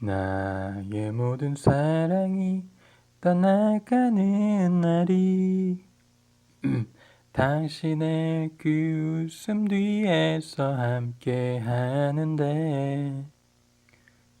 나의 모든 사랑이 떠나가는 날이 당신의 그 웃음 뒤에서 함께 하는데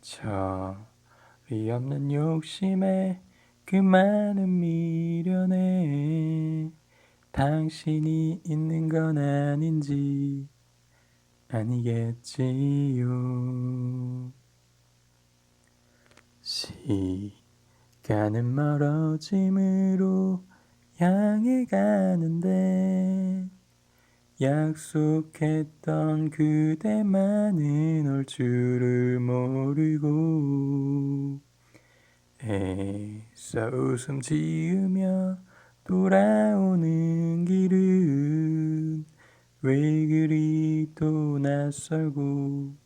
저리 없는 욕심에 그 많은 미련에 당신이 있는 건 아닌지 아니겠지요. 시간은 멀어짐으로 향해 가는데 약속했던 그대만은 올 줄을 모르고 애써 웃음 지으며 돌아오는 길은 왜 그리 또 낯설고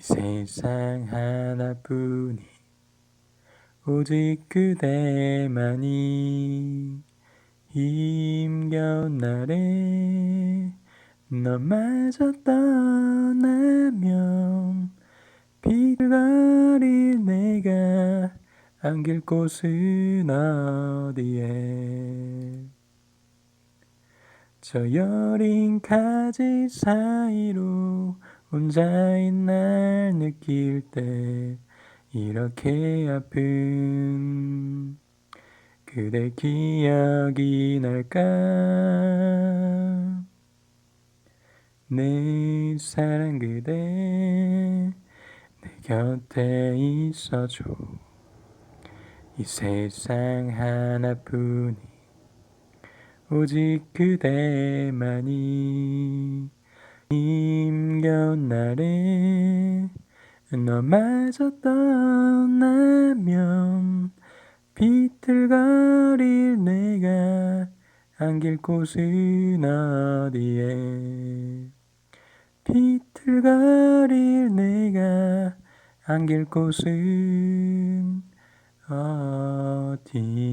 이 세상 하나뿐이 오직 그대만이 힘겨운 날에 너마저 떠나면 비틀거릴 내가 안길 곳은 어디에? 저 여린 가지 사이로 혼자인 날 느낄 때 이렇게 아픈 그대 기억이 날까? 내 사랑 그대 내 곁에 있어줘. 이 세상 하나뿐이 오직 그대만이 힘겨운 날에 너마저 떠나면 비틀거릴 내가 안길 곳은 어디에? 비틀거릴 내가 안길 곳은 어디에